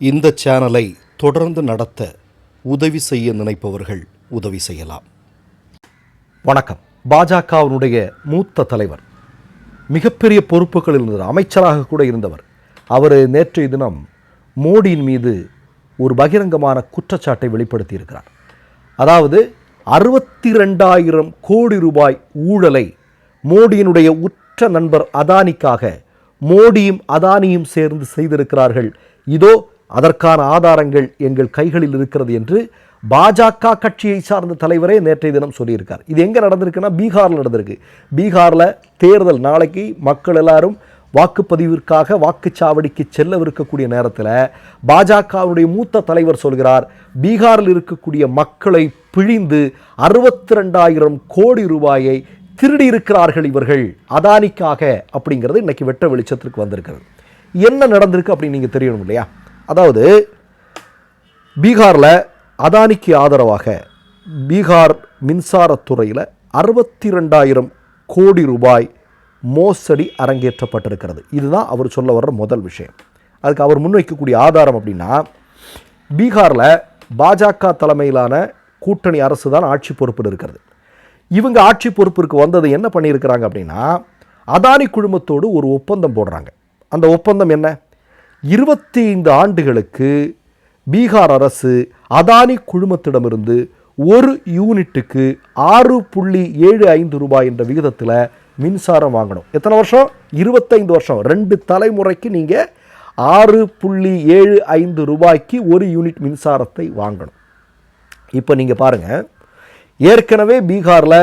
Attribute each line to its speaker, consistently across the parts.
Speaker 1: இந்த சேனலை தொடர்ந்து நடத்த உதவி செய்ய நினைப்பவர்கள் உதவி செய்யலாம். வணக்கம். பாஜகவினுடைய மூத்த தலைவர் மிகப்பெரிய பொறுப்புகளில் இருந்தவர் அமைச்சராக கூட இருந்தவர். அவர் நேற்றைய தினம் மோடியின் மீது ஒரு பகிரங்கமான குற்றச்சாட்டை வெளிப்படுத்தியிருக்கிறார். அதாவது அறுபத்தி ரெண்டாயிரம் கோடி ரூபாய் ஊழலை மோடியினுடைய உற்ற நண்பர் அதானிக்காக மோடியும் அதானியும் சேர்ந்து செய்திருக்கிறார்கள். இதோ அதற்கான ஆதாரங்கள் எங்கள் கைகளில் இருக்கிறது என்று பாஜக கட்சியை சார்ந்த தலைவரே நேற்றைய தினம் சொல்லியிருக்கார். இது எங்கே நடந்திருக்குன்னா பீகாரில் நடந்திருக்கு. பீகாரில் தேர்தல் நாளைக்கு மக்கள் எல்லாரும் வாக்குப்பதிவிற்காக வாக்குச்சாவடிக்கு செல்லவிருக்கக்கூடிய நேரத்தில் பாஜகவுடைய மூத்த தலைவர் சொல்கிறார் பீகாரில் இருக்கக்கூடிய மக்களை பிழிந்து அறுபத்தி ரெண்டாயிரம் கோடி ரூபாயை திருடி இருக்கிறார்கள் இவர்கள். அதானிக்காக அப்படிங்கிறது இன்னைக்கு வெட்ட வெளிச்சத்திற்கு வந்திருக்கிறது. என்ன நடந்திருக்கு அப்படின்னு நீங்கள் தெரியணும் இல்லையா? அதாவது பீகாரில் அதானிக்கு ஆதரவாக பீகார் மின்சாரத்துறையில் அறுபத்தி ரெண்டாயிரம் கோடி ரூபாய் மோசடி அரங்கேற்றப்பட்டிருக்கிறது. இதுதான் அவர் சொல்ல வர்ற முதல் விஷயம். அதுக்கு அவர் முன்வைக்கக்கூடிய ஆதாரம் அப்படின்னா பீகாரில் பாஜக தலைமையிலான கூட்டணி அரசு தான் ஆட்சி பொறுப்பில் இருக்கிறது. இவங்க ஆட்சி பொறுப்பிற்கு வந்தது என்ன பண்ணியிருக்கிறாங்க அப்படின்னா அதானி குழுமத்தோடு ஒரு ஒப்பந்தம் போடுறாங்க. அந்த ஒப்பந்தம் என்ன? இருபத்தி ஐந்து ஆண்டுகளுக்கு பீகார் அரசு அதானி குழுமத்திடமிருந்து ஒரு யூனிட்டுக்கு ஆறு புள்ளி ஏழு ஐந்து ரூபாய் என்ற விகிதத்தில் மின்சாரம் வாங்கணும். எத்தனை வருஷம்? இருபத்தைந்து வருஷம். ரெண்டு தலைமுறைக்கு நீங்கள் ஆறு புள்ளி ஏழு ஐந்து ரூபாய்க்கு ஒரு யூனிட் மின்சாரத்தை வாங்கணும். இப்போ நீங்கள் பாருங்கள் ஏற்கனவே பீகாரில்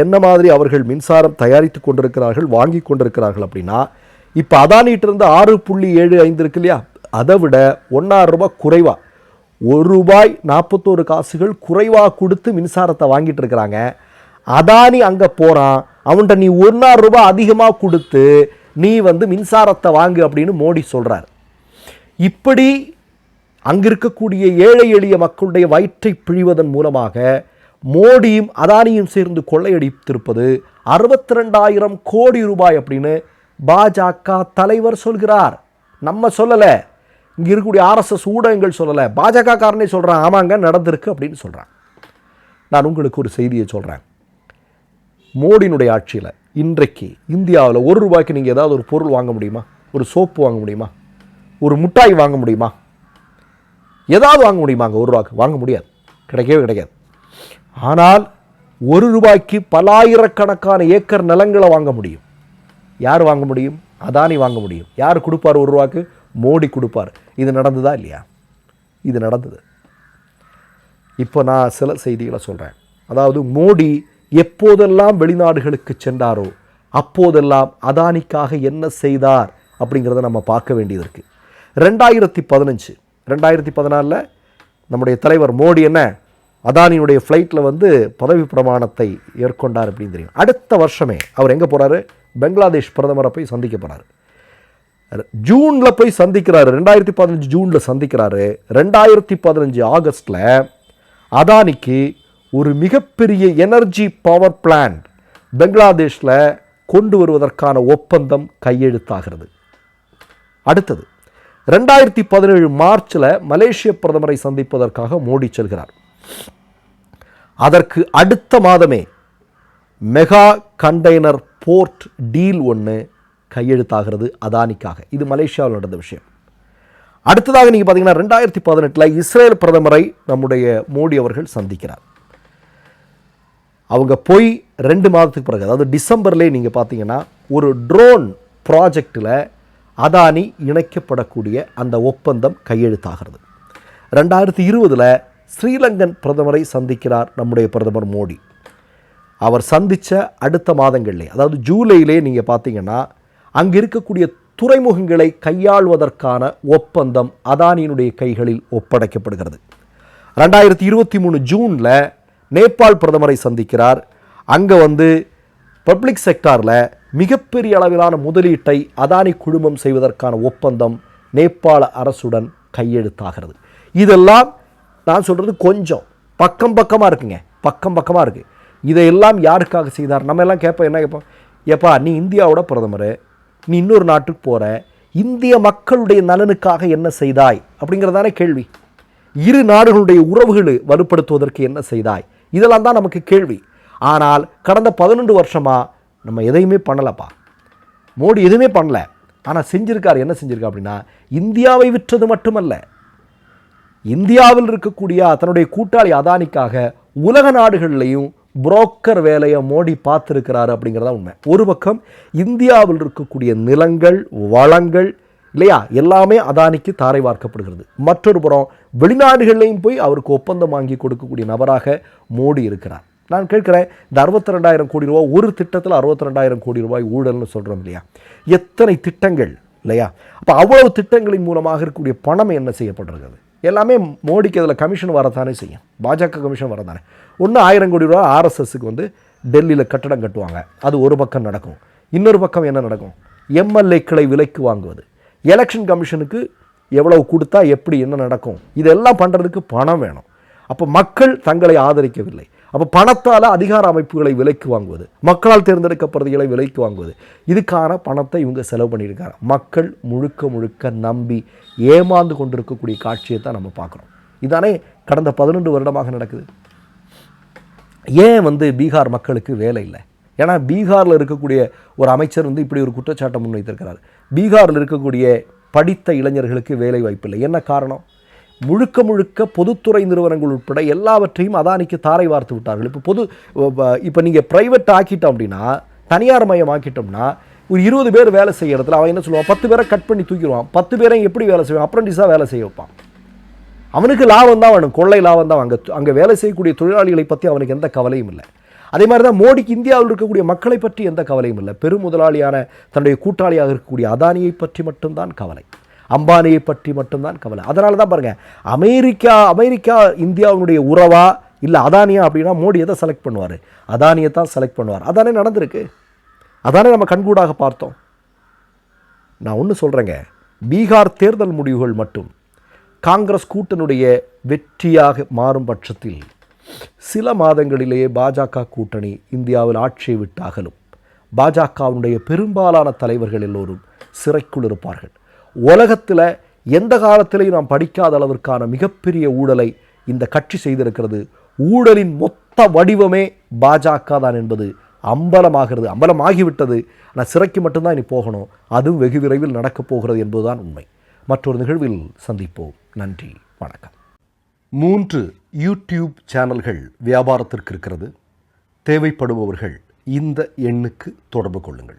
Speaker 1: என்ன மாதிரி அவர்கள் மின்சாரம் தயாரித்து கொண்டிருக்கிறார்கள் வாங்கி கொண்டிருக்கிறார்கள் அப்படின்னா இப்போ அதானிட்டிருந்து ஆறு புள்ளி ஏழு ஐந்து இருக்கு இல்லையா? அதை விட ஒன்றாறு ரூபாய் குறைவாக ஒரு ரூபாய் நாற்பத்தோரு காசுகள் குறைவாக கொடுத்து மின்சாரத்தை வாங்கிட்டு இருக்கிறாங்க. அதானி அங்கே போகிறான் அவன்கிட்ட நீ ஒன்றாயிரம் ரூபாய் அதிகமாக கொடுத்து நீ வந்து மின்சாரத்தை வாங்கு அப்படின்னு மோடி சொல்கிறார் இப்படி அங்கே இருக்கக்கூடிய ஏழை எளிய மக்களுடைய வயிற்றை பிழிவதன் மூலமாக மோடியும் அதானியும் சேர்ந்து கொள்ளையடித்திருப்பது அறுபத்தி ரெண்டாயிரம் கோடி ரூபாய் அப்படின்னு பாஜக தலைவர் சொல்கிறார். நம்ம சொல்லலை. இங்கே இருக்கக்கூடிய ஆர்எஸ்எஸ் ஊடகங்கள் சொல்லலை. பாஜக காரனே சொல்கிறான் ஆமாங்க நடந்திருக்கு அப்படின்னு சொல்கிறான் நான் உங்களுக்கு ஒரு செய்தியை சொல்கிறேன் மோடியினுடைய ஆட்சியில் இன்றைக்கு இந்தியாவில் ஒரு ரூபாய்க்கு நீங்கள் ஏதாவது ஒரு பொருள் வாங்க முடியுமா? ஒரு சோப்பு வாங்க முடியுமா? ஒரு முட்டாய் வாங்க முடியுமா? ஏதாவது வாங்க முடியுமாங்க? ஒரு ரூபாய்க்கு. வாங்க முடியாது. கிடைக்கவே கிடைக்காது. ஆனால் ஒரு ரூபாய்க்கு பலாயிரக்கணக்கான ஏக்கர் நிலங்களை வாங்க முடியும். யார் வாங்க முடியும்? அதானி வாங்க முடியும். யார் கொடுப்பார் ஒரு ரூபாக்கு மோடி கொடுப்பார். இது நடந்ததா இல்லையா? இது நடந்தது. இப்போ நான் சில செய்திகளை சொல்கிறேன் அதாவது மோடி எப்போதெல்லாம் வெளிநாடுகளுக்கு சென்றாரோ அப்போதெல்லாம் அதானிக்காக என்ன செய்தார் அப்படிங்கிறத நம்ம பார்க்க வேண்டியது இருக்குது ரெண்டாயிரத்தி பதினஞ்சு ரெண்டாயிரத்தி பதினாலில் நம்முடைய தலைவர் மோடி என்ன? அதானியுடைய ஃப்ளைட்டில் வந்து பதவி பிரமாணத்தை ஏற்கொண்டார் அப்படின்னு தெரியும். அடுத்த வருஷமே அவர் எங்கே போகிறாரு பெங்களாதேஷ் பிரதமரை போய் சந்திக்க போகிறாரு ஜூனில் போய் சந்திக்கிறாரு. ரெண்டாயிரத்தி பதினஞ்சு ஜூனில் சந்திக்கிறாரு. ரெண்டாயிரத்தி பதினஞ்சு ஆகஸ்டில் அதானிக்கு ஒரு மிகப்பெரிய எனர்ஜி பவர் பிளான்ட் பங்களாதேஷில் கொண்டு வருவதற்கான ஒப்பந்தம் கையெழுத்தாகிறது. அடுத்தது ரெண்டாயிரத்தி பதினேழு மார்ச்சில் மலேசிய பிரதமரை சந்திப்பதற்காக மோடி செல்கிறார். அதற்கு அடுத்த மாதமே மெகா கண்டெய்னர் போர்ட் டீல் ஒன்று கையெழுத்தாகிறது அதானிக்காக. இது மலேசியாவில் நடந்த விஷயம். அடுத்ததாக நீங்கள் பார்த்தீங்கன்னா ரெண்டாயிரத்தி பதினெட்டில் இஸ்ரேல் பிரதமரை நம்முடைய மோடி அவர்கள் சந்திக்கிறார். அவங்க போய் ரெண்டு மாதத்துக்கு பிறகு அதாவது டிசம்பர்லேயே நீங்கள் பார்த்தீங்கன்னா ஒரு ட்ரோன் ப்ராஜெக்டில் அதானி இணைக்கப்படக்கூடிய அந்த ஒப்பந்தம் கையெழுத்தாகிறது. ரெண்டாயிரத்தி இருபதில் ஸ்ரீலங்கன் பிரதமரை சந்திக்கிறார் நம்முடைய பிரதமர் மோடி. அவர் சந்தித்த அடுத்த மாதங்களிலே அதாவது ஜூலையிலே நீங்கள் பார்த்தீங்கன்னா அங்கே இருக்கக்கூடிய துறைமுகங்களை கையாள்வதற்கான ஒப்பந்தம் அதானியினுடைய கைகளில் ஒப்படைக்கப்படுகிறது. ரெண்டாயிரத்தி இருபத்தி மூணு ஜூனில் நேபாள் பிரதமரை சந்திக்கிறார். அங்கே வந்து பப்ளிக் செக்டாரில் மிகப்பெரிய அளவிலான முதலீட்டை அதானி குழுமம் செய்வதற்கான ஒப்பந்தம் நேபாள அரசுடன் கையெழுத்தாகிறது. இதெல்லாம் நான் சொல்கிறது கொஞ்சம் பக்கம் பக்கமாக இருக்குங்க. பக்கம் பக்கமாக இருக்குது இதையெல்லாம் யாருக்காக செய்தார்? நம்ம எல்லாம் கேட்போம் என்ன கேட்போம்? ஏப்பா நீ இந்தியாவோட பிரதமர் நீ இன்னொரு நாட்டுக்கு போகிற இந்திய மக்களுடைய நலனுக்காக என்ன செய்தாய்? அப்படிங்கிறதானே கேள்வி. இரு நாடுகளுடைய உறவுகளை வலுப்படுத்துவதற்கு என்ன செய்தாய்? இதெல்லாம் தான் நமக்கு கேள்வி. ஆனால் கடந்த பதினெண்டு வருஷமா நம்ம எதையுமே பண்ணலப்பா. மோடி எதுவுமே பண்ணல. ஆனால் செஞ்சுருக்கார் என்ன செஞ்சுருக்கா அப்படின்னா இந்தியாவை விற்றது மட்டுமல்ல. இந்தியாவில் இருக்கக்கூடிய தன்னுடைய கூட்டாளி அதானிக்காக உலக நாடுகள்லையும் புரோக்கர் வேலையை மோடி பார்த்துருக்கிறாரு அப்படிங்கிறதா உண்மை. ஒரு பக்கம் இந்தியாவில் இருக்கக்கூடிய நிலங்கள் வளங்கள் இல்லையா? எல்லாமே அதானிக்கு தாரை வார்க்கப்படுகிறது. மற்றொரு புறம் வெளிநாடுகள்லையும் போய் அவருக்கு ஒப்பந்தம் வாங்கி கொடுக்கக்கூடிய நபராக மோடி இருக்கிறார். நான் கேட்குறேன் இந்த அறுபத்தி ரெண்டாயிரம் கோடி ரூபாய் ஒரு திட்டத்தில் அறுபத்தி ரெண்டாயிரம் கோடி ரூபாய் ஊழல்னு சொல்கிறோம் இல்லையா? எத்தனை திட்டங்கள் இல்லையா? அப்போ அவ்வளவு திட்டங்களின் மூலமாக இருக்கக்கூடிய பணம் என்ன செய்யப்படுகிறது? எல்லாமே மோடிக்கு அதில் கமிஷன் வரத்தானே செய்யும். பாஜக கமிஷன் வரதானே ஒன்று ஆயிரம் கோடி ரூபா ஆர்எஸ்எஸ்க்கு வந்து டெல்லியில் கட்டடம் கட்டுவாங்க. அது ஒரு பக்கம் நடக்கும். இன்னொரு பக்கம் என்ன நடக்கும்? எம்எல்ஏக்களை விலைக்கு வாங்குவது. எலெக்ஷன் கமிஷனுக்கு எவ்வளவு கொடுத்தா எப்படி என்ன நடக்கும்? இதெல்லாம் பண்ணுறதுக்கு பணம் வேணும். அப்போ மக்கள் தங்களை ஆதரிக்கவில்லை. அப்போ பணத்தால் அதிகார அமைப்புகளை விலைக்கு வாங்குவது மக்களால் தேர்ந்தெடுக்கப்படுறதுகளை விலைக்கு வாங்குவது இதுக்கான பணத்தை இவங்க செலவு பண்ணியிருக்காங்க. மக்கள் முழுக்க முழுக்க நம்பி ஏமாந்து கொண்டிருக்கக்கூடிய காட்சியை தான் நம்ம பார்க்குறோம். இதானே கடந்த பதினெண்டு வருடமாக நடக்குது. ஏன் வந்து பீகார் மக்களுக்கு வேலை இல்லை? ஏன்னா பீகாரில் இருக்கக்கூடிய ஒரு அமைச்சர் வந்து இப்படி ஒரு குற்றச்சாட்டை முன்வைத்திருக்கிறார். பீகாரில் இருக்கக்கூடிய படித்த இளைஞர்களுக்கு வேலை வாய்ப்பில்லை என்ன காரணம்? முழுக்க முழுக்க பொதுத்துறை நிறுவனங்கள் உட்பட எல்லாவற்றையும் அதானிக்கு தாரை வார்த்து விட்டார்கள். இப்போ பொது இப்போ நீங்கள் ப்ரைவேட் ஆக்கிட்டோம் அப்படின்னா தனியார் மயம் ஆக்கிட்டோம்னா ஒரு இருபது பேர் வேலை செய்கிற இடத்துல அவன் என்ன சொல்லுவான்? பத்து பேரை கட் பண்ணி தூக்கிடுவான். பத்து பேரை எப்படி வேலை செய்வான்? அப்ரண்டிஸாக வேலை செய்ய வைப்பான். அவனுக்கு லாபம் தான் வேணும். கொள்ளை லாபம் தான். அங்கே அங்கே வேலை செய்யக்கூடிய தொழிலாளிகளை பற்றி அவனுக்கு எந்த கவலையும் இல்லை. அதே மாதிரி தான் மோடிக்கு இந்தியாவில் இருக்கக்கூடிய மக்களை பற்றி எந்த கவலையும் இல்லை. பெரும் முதலாளியான தன்னுடைய கூட்டாளியாக இருக்கக்கூடிய அதானியை பற்றி மட்டும்தான் கவலை. அம்பானியை பற்றி மட்டும்தான் கவலை. அதனால தான் பாருங்கள் அமெரிக்கா அமெரிக்கா இந்தியாவினுடைய உறவா இல்லை அதானியா அப்படின்னா மோடி எதை செலக்ட் பண்ணுவார்? அதானியை தான் செலக்ட் பண்ணுவார். அதானே நடந்திருக்கு. அதானே நம்ம கண்கூடாக பார்த்தோம். நான் ஒன்று சொல்கிறேங்க பீகார் தேர்தல் முடிவுகள் மட்டும் காங்கிரஸ் கூட்டனுடைய வெற்றியாக மாறும் பட்சத்தில் சில மாதங்களிலேயே பாஜக கூட்டணி இந்தியாவில் ஆட்சியை விட்டு அகலும். பாஜகவினுடைய பெரும்பாலான தலைவர்கள் எல்லோரும் சிறைக்குள் இருப்பார்கள். உலகத்தில் எந்த காலத்திலையும் நாம் படிக்காத அளவிற்கான மிகப்பெரிய ஊழலை இந்த கட்சி செய்திருக்கிறது. ஊழலின் மொத்த வடிவமே பாஜக தான் என்பது அம்பலமாகிறது அம்பலமாகிவிட்டது. ஆனால் சிறைக்கு மட்டும்தான் இனி போகணும். அதுவும் வெகு விரைவில் நடக்கப் போகிறது என்பதுதான் உண்மை. மற்றொரு நிகழ்வில் சந்திப்போம். நன்றி வணக்கம். மூன்று யூடியூப் சேனல்கள் வியாபாரத்திற்கு இருக்கிறது. தேவைப்படுபவர்கள் இந்த எண்ணுக்கு தொடர்பு கொள்ளுங்கள்.